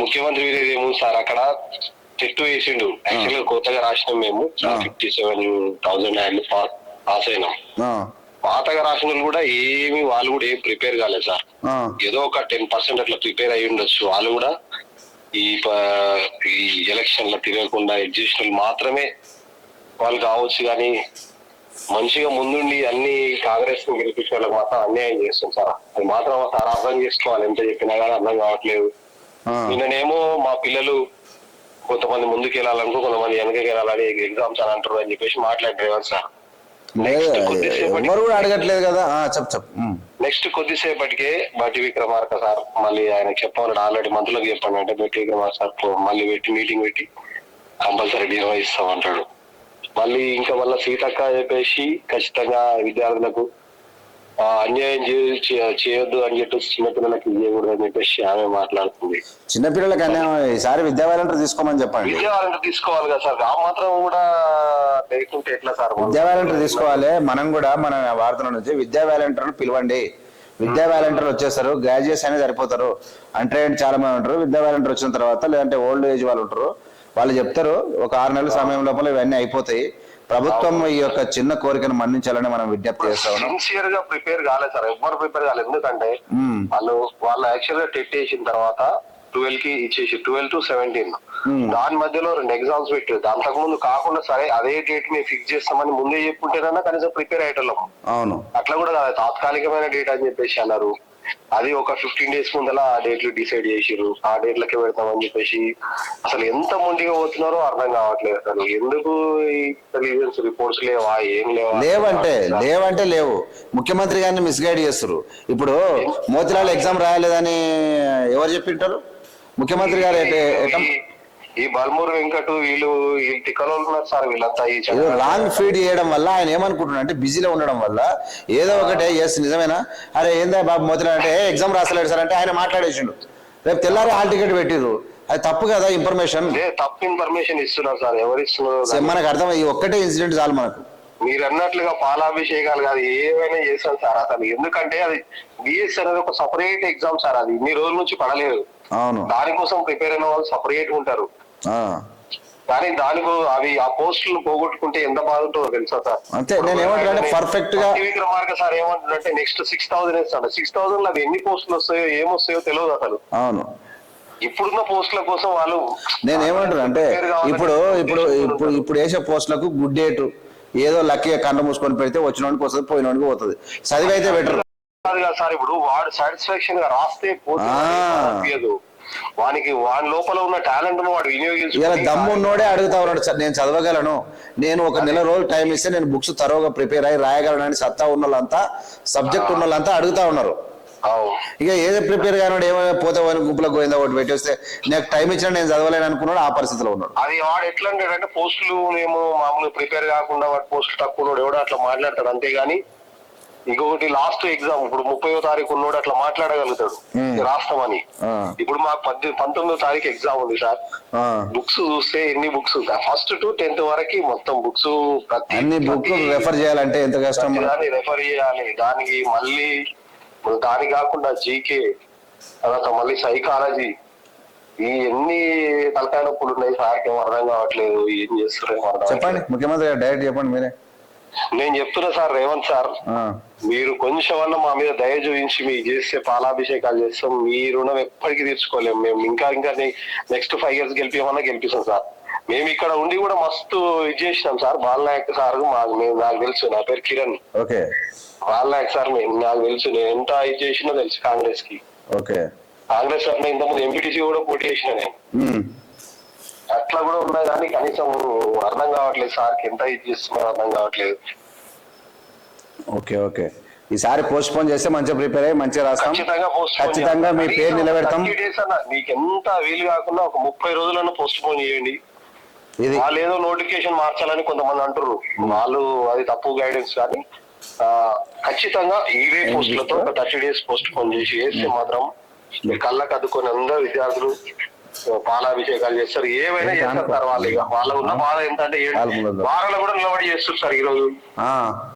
ముఖ్యమంత్రి వీరేది ఏముంది సార్? అక్కడ చెట్టు వేసిండు. యాక్చువల్గా కొత్తగా రాసినాం మేము. Fifty seven thousand and pass అయినాం. పాతగా రాసిన వాళ్ళు కూడా ఏమి వాళ్ళు కూడా ఏం ప్రిపేర్ కాలేదు సార్. ఏదో ఒక టెన్ పర్సెంట్ అట్లా ప్రిపేర్ అయి ఉండొచ్చు. వాళ్ళు కూడా ఈ ఈ ఎలక్షన్లో తిరగకుండా ఎడ్యుకేషన్ మాత్రమే వాళ్ళు కావచ్చు కానీ మంచిగా ముందుండి అన్ని కాంగ్రెస్ని గెలిపించే వాళ్ళకి మాత్రం అన్యాయం చేస్తుంది సార్. అది మాత్రం సార్ అర్థం చేసుకోవాలి. ఎంత చెప్పినా కానీ అర్థం కావట్లేదు. నిన్ననేమో మా పిల్లలు కొంతమంది ముందుకు వెళ్ళాలనుకో కొంతమంది వెనకకి వెళ్ళాలని ఎగ్జామ్స్ అని అంటారు అని చెప్పేసి మాట్లాడారు సార్. ఎవరు కూడా అడగట్లేదు కదా. చెప్పు. నెక్స్ట్ కొద్దిసేపటికే బట్టి విక్రమార్క సార్ మళ్ళీ ఆయన చెప్పమన్నాడు. ఆల్రెడీ మంత్రులకు చెప్పండి అంటే బట్టి విక్రమార్క సార్ మళ్ళీ పెట్టి మీటింగ్ పెట్టి కంపల్సరీ నిర్వహిస్తాం అంటాడు మళ్ళీ ఇంకా మళ్ళీ సీతక్క చెప్పేసి ఖచ్చితంగా విద్యార్థులకు అన్యాయం చేయొద్దు అని చెప్పేసి చిన్నపిల్లలకి ఇవ్వకూడదు అని చెప్పేసి ఆమె మాట్లాడుతుంది. చిన్నపిల్లలకి అన్యాయం ఈసారి విద్యా వాలంటీర్ తీసుకోమని చెప్పండి. విద్యా వాళ్ళని తీసుకోవాలి కదా సార్ ఆ మాత్రం కూడా లేకుంటే ఎట్లా సార్? విద్యా వాలంటీర్ తీసుకోవాలి మనం కూడా మన వార్తల నుంచి విద్యా వాలంటీర్ పిలవండి. విద్యా వాలంటీర్ వచ్చేస్తారు గ్రాడ్యుయేట్స్ అనేది సరిపోతారు. అంటే చాలా మంది ఉంటారు విద్యా వాలంటీర్ వచ్చిన తర్వాత లేదంటే ఓల్డ్ ఏజ్ వాళ్ళు ఉంటారు. వాళ్ళు చెప్తారు ఒక ఆరు నెలల సమయం లోపల ఇవన్నీ అయిపోతాయి. ప్రభుత్వం ఈ యొక్క చిన్న కోరికను మన్నించాలని మనం విజ్ఞప్తి చేస్తా ఉన్నాం. సిన్సియర్గా ప్రిపేర్ కాలేదు సార్. ఎవ్వరు ప్రిపేర్ కాలేదు ఎందుకంటే మ్మ్. వాళ్ళు వాళ్ళు యాక్చువల్గా టెట్ వేసిన తర్వాత ట్వెల్వ్కి ఇచ్చేసి ట్వెల్వ్ టు సెవెంటీన్ మ్మ్. దాని మధ్యలో రెండు ఎగ్జామ్స్ పెట్టారు. అంతకు ముందు కాకుండా సరే అదే డేట్ని ఫిక్స్ చేస్తామని ముందే చెప్పుంటేనన్నా కనీసం ప్రిపేర్ అయ్యేటోళ్ళం. అవును. అట్లా కూడా తాత్కాలికమైన డేట్ అని చెప్పేసి అన్నారు. అది ఒక ఫిఫ్టీన్ డేస్ ముందల ఆ డేట్లు డిసైడ్ చేసిర్రు. ఆ డేట్లకే పెడతామని చెప్పేసి అసలు ఎంత ముందుగా పోతున్నారో అర్థం కావట్లేదు అసలు. ఎందుకు ఇంటెలిజెన్స్ రిపోర్ట్స్ లేవా? ఏం లేవా? లేవంటే లేవంటే లేవు. ముఖ్యమంత్రి గారిని మిస్గైడ్ చేస్తారు ఇప్పుడు మోతిలాల్ ఎగ్జామ్ రాయలేదని ఎవరు చెప్పింటారు? ముఖ్యమంత్రి గారు ఈ- బల్మూరు వెంకట్ వీళ్ళు ఈ తిక్కలో ఉన్నారు సార్ వీళ్ళంతా ఈ ఏదో రాంగ్ ఫీడ్ చేయడం వల్ల ఆయన ఏమనుకుంటున్నాడు అంటే బిజీలో ఉండడం వల్ల ఏదో ఒకటే ఎస్ నిజమేనా? అరే ఏందా బాబు మోతిలాల్ అంటే ఎగ్జామ్ రాసలేడు సార్ అంటే ఆయన మాట్లాడేసిండు. రేపు తెల్లారి హాల్ టికెట్ పెట్టిర్రు. అది తప్పు కదా ఇన్ఫర్మేషన్ తప్పు ఇన్ఫర్మేషన్ ఇస్తున్నారు సార్. ఎవరు ఇస్తున్నారు మనకు అర్థం ఈ ఒక్కటే ఇన్సిడెంట్ చాలు మనకు. మీరు అన్నట్లుగా పాలాభిషేకాలు కాదు ఏమైనా చేస్తాం సార్ అసలు ఎందుకంటే అది బిఎస్ అనేది ఒక సపరేట్ ఎగ్జామ్ సార్ అది. ఇన్ని రోజుల నుంచి పడలేదు. అవును. దానికోసం ప్రిపేర్ అయిన వాళ్ళు సపరేట్ ఉంటారు. కానీ దానికి అవి ఆ పోస్టులను పోగొట్టుకుంటే ఎంత బాధ ఉంటుందో తెలుసా సార్? అంతే, నేను ఏమంటున్నా అంటే perfect గా- విక్రమార్క సార్ ఏమంటున్నారంటే నెక్స్ట్ సిక్స్ థౌసండ్ వేస్తాడు సిక్స్ థౌసండ్ అది ఎన్ని పోస్టులు వస్తాయో ఏమొస్తాయో తెలియదు అసలు. అవును. ఇప్పుడున్న పోస్టుల కోసం వాళ్ళు నేను ఏమంటున్నా అంటే ఇప్పుడు ఇప్పుడు ఇప్పుడు ఇప్పుడు వేసే పోస్టులకు గుడ్ డేట్ ఏదో లక్కీ కన్ను మూసుకొని పెడితే వచ్చినోడికి వస్తుంది పోయినోడికి పోతుంది. చదివి అయితే బెటర్ సార్ ఇప్పుడు వాడు సాటిస్ఫాక్షన్గా రాస్తే పోతే ఆ. అనిపించదు. వానికి వాని లోపల ఉన్న టాలెంట్ను వాడు ఇలా వినియోగించుకొని దమ్మున్నోడే అడుగుతా ఉన్నాడు "సార్, నేను చదవగలను. నేను ఒక నెల రోజులు టైం ఇస్తే నేను బుక్స్ తరోగా ప్రిపేర్ అయ్యి రాయగలను అని సత్తా ఉన్న వాళ్ళంతా సబ్జెక్ట్ ఉన్న వాళ్ళంతా అడుగుతా ఉన్నారు. ఇక ఏదో ప్రిపేర్ కానివాడు ఏమో పోతే వాని గుంపులో గోయిందా ఒకటి పెట్టేస్తే నాకు టైం ఇచ్చినా నేను చదవలేను అనుకున్నాడు ఆ పరిస్థితిలో ఉన్నాడు. అది వాడు ఎట్లా అంటాడంటే పోస్టులు మేము మామూలుగా ప్రిపేర్ కాకుండా వాడు పోస్టులు తక్కువ ఎవడో అట్లా మాట్లాడతాడు అంతేగాని ఇంకొకటి లాస్ట్ ఎగ్జామ్ ఇప్పుడు ముప్పయో తారీఖు ఉన్నోడు అట్లా మాట్లాడగలుగుతాడు. రాష్ట్రం అని. ఇప్పుడు మాకు పద్దెనిమిది పంతొమ్మిదో తారీఖు ఎగ్జామ్ ఉంది సార్. బుక్స్ చూస్తే ఎన్ని బుక్స్ ఫస్ట్ టు టెన్త్ వరకు మొత్తం బుక్స్ అన్ని బుక్ రెఫర్ చేయాలంటే ఎంత కష్టం? దాన్ని రెఫర్ చేయాలి. దానికి మళ్ళీ దానికి కాకుండా జీకే తర్వాత మళ్ళీ సైకాలజీ ఈ ఎన్ని తలకాయ నొప్పులు ఉన్నాయి సార్కి ఏం అర్థం కావట్లేదు. ఏం చేస్తారో చెప్పండి. ముఖ్యమంత్రి గారు డైరెక్ట్ చెప్పండి మీరే. నేను చెప్తున్నా సార్ రేవంత్ సార్. మీరు కొంచెం అన్న మా మీద దయ చూపించి మీ చేస్తే పాలాభిషేకాలు చేస్తాం మీ రుణం ఎప్పటికీ తీర్చుకోలేము మేము ఇంకా ఇంకా నెక్స్ట్ ఫైవ్ ఇయర్స్ గెలిపిమన్నా గెలిపిస్తాం సార్. మేము ఇక్కడ ఉండి కూడా మస్తు ఇది చేసినాం సార్. బాలనాయక్ సార్ మాకు మేము నాకు తెలుసు నా పేరు కిరణ్. ఓకే. బాలనాయక్ సార్ మేము నాకు తెలుసు నేను ఎంత ఇది చేసినా తెలుసు కాంగ్రెస్కి ఓకే. కాంగ్రెస్ అట్లా ఇంతకుముందు ఎంపీటీసీ కూడా పోటీ చేసిన నేను. అట్లా కూడా ఉన్నా కానీ కనీసం అర్థం కావట్లేదు సార్కి ఎంత ఇది చేస్తున్నారో అర్థం కావట్లేదు. Okay okay. ఈసారి పోస్ట్ పోన్ చేస్తే మంచిగా ప్రిపేర్ అయ్యి మంచిగా రాస్తాం. ఖచ్చితంగా పోస్ట్ పోన్ ఖచ్చితంగా మీ. పేరు నిలబెడతాం. కనీసం 30 days అన్న మీకు ఎంత వీలు కాకుండా ఒక ముప్పై రోజులన్నా పోస్ట్ పోన్ చేయండి. ఇది వాళ్ళు ఏదో నోటిఫికేషన్ మార్చాలని కొంతమంది అంటారు వాళ్ళు అది తప్పు గైడెన్స్ కానీ ఖచ్చితంగా ఈవే పోస్టులతో ఒక థర్టీ డేస్ పోస్ట్ పోన్ చేసి వేస్తే మాత్రం కళ్ళకు అద్దుకొని అందరూ విద్యార్థులు పాలాభిషేకాలు చేస్తారు. ఏవైనా చేస్తారు సార్ వాళ్ళు ఇక? వాళ్ళ ఉన్న బాధ ఎంత అంటే వాళ్ళు ముందు. వారాలు కూడా నిలబడి చేస్తారు సార్ ఈ రోజు